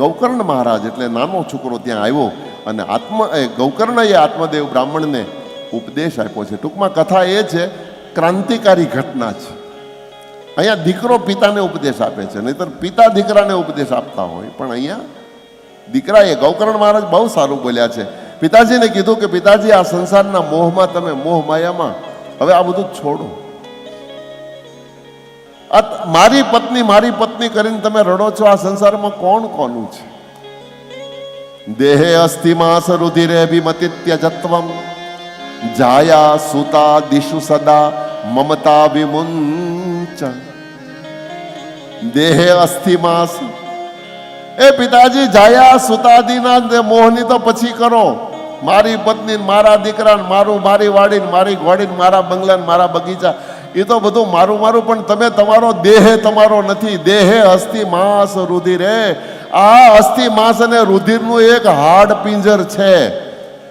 ગૌકર્ણ મહારાજ એટલે નાનો છોકરો ત્યાં આવ્યો અને આત્મ, એ ગૌકર્ણએ આત્મદેવ બ્રાહ્મણને ઉપદેશ આપ્યો છે. ટૂંકમાં કથા એ છે, ક્રાંતિકારી ઘટના છે. અહીંયા દીકરો પિતાને ઉપદેશ આપે છે, નહીતર પિતા દીકરાને ઉપદેશ આપતા હોય. પણ અહીંયા દીકરાએ, ગૌકર્ણ મહારાજ બહુ સારું બોલ્યા છે. પિતાજીને કીધું કે પિતાજી, આ સંસારના મોહમાં તમે મોહ માયામાં, હવે આ બધું છોડો. મારી પત્ની મારી પત્ની કરીને તમે રડો છો, આ સંસારમાં કોણ કોનું છે? દેહે અસ્થિમાસ રુધિરે અભિમતિત્ય જત્વમ, જાયા સુતા દિશુ સદા મમતા વિમુંચ. દેહે અસ્થિમાસ એ પિતાજી, જાયા સુતાદીના મોહની તો પછી કરો. મારી પત્ની મારા દીકરા મારું મારી વાડીને, મારી ઘોડીને, મારા બંગલાને, મારા બગીચા એ તો બધું મારું મારું, પણ તમે તમારો દેહ તમારો નથી. દેહે અસ્થિ માંસ રુધિર આ અસ્થિ માંસ અને રુધિરનું એક હાડ પિંજર છે.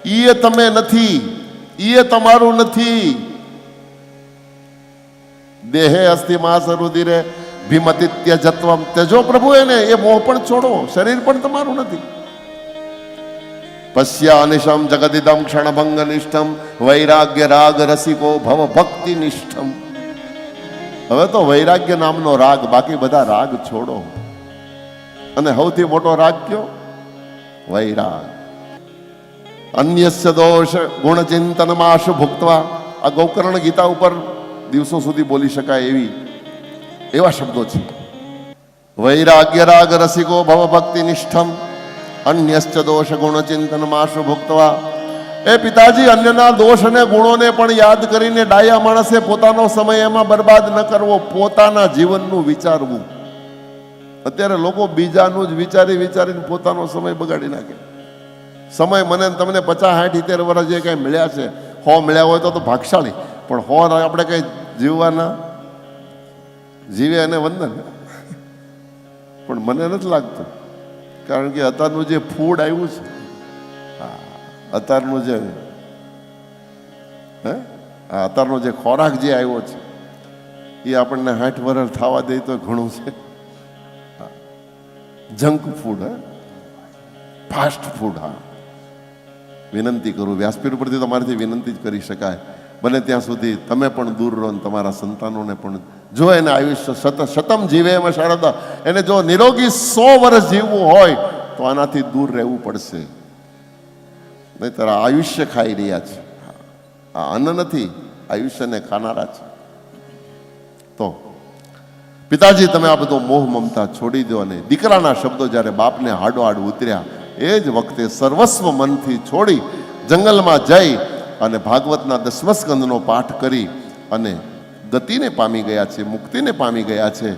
એ તમે નથી. એ તમારું નથી. દેહે અસ્થિ માંસ રુધિરે ભીમતિત્ય જત્વમ તેજો પ્રભુ એને. એ મોહ પણ છોડો. શરીર પણ તમારું નથી. પશ્યા અનિશમ જગદિદમ ક્ષણભંગ નિષ્ઠમ વૈરાગ્ય રાગ રસિકો ભવ ભક્તિ નિષ્ઠમ હવે તો વૈરાગ્ય નામનો રાગ, બાકી બધા રાગ છોડો. અને સૌથી મોટો રાગ કયો? વૈરાગ. અન્યસ્ય દોષ ગુણ આશુ ભુક્તવા. આ ગૌકર્ણ ગીતા ઉપર દિવસો સુધી બોલી શકાય એવી, એવા શબ્દો છે. વૈરાગ્ય રાગ રસિકો ભવ ભક્તિ નિષ્ઠમ. અન્યશ્ચ દોષ ગુણ ચિંતન માશુ ભુક્તવા. એ પિતાજી અન્યના દોષ અને ગુણોને પણ યાદ કરીને ડાયા માણસે પોતાનો સમય એમાં બરબાદ ન કરવો પોતાના જીવનનું વિચારવું. અત્યારે લોકો બીજાનું જ વિચારી વિચારીને પોતાનો સમય બગાડી નાખે. સમય મને તમને પચાસ સાઠ ઇતેર વર્ષ જે કંઈ મળ્યા છે હો મળ્યા હોય તો તો ભાગશાળી. પણ હો આપણે કંઈ જીવવાના જીવે અને વંદન. પણ મને નથી લાગતું. કારણ કે અત્યારનું જે ફૂડ આવ્યું છે હા, અત્યારનું જે, હે? અત્યારનો જે ખોરાક જે આવ્યો છે, એ આપણને હાઠ વર્ષ થવા દે તો ઘણું છે. જંક ફૂડ, હે? ફાસ્ટ ફૂડ, હા. વિનંતી કરું, વ્યાસપીઠ ઉપરથી તમારાથી વિનંતી જ કરી શકાય. બને ત્યાં સુધી તમે પણ દૂર રહો ને તમારા સંતાનોને પણ જો એને આયુષ્ય સત શતમ જીવે એમાં શારદા, એને જો નિરોગી સો વર્ષ જીવવું હોય, તો આનાથી દૂર રહેવું પડશે. આ આયુષ્ય ખાઈ રહ્યા છે. આ અન્ન નથી, આયુષ્યને ખાનારા છે. તો, પિતાજી, તમે આ બધો મોહ મમતા છોડી દો અને દીકરાના શબ્દો જ્યારે બાપને હાડો હાડ ઉતર્યા, એ જ વખતે સર્વસ્વ મનથી છોડી જંગલમાં જઈ અને ભાગવતના દસમસ્કંદનો પાઠ કરી અને ગતિને પામી ગયા છે, મુક્તિને પામી ગયા છે.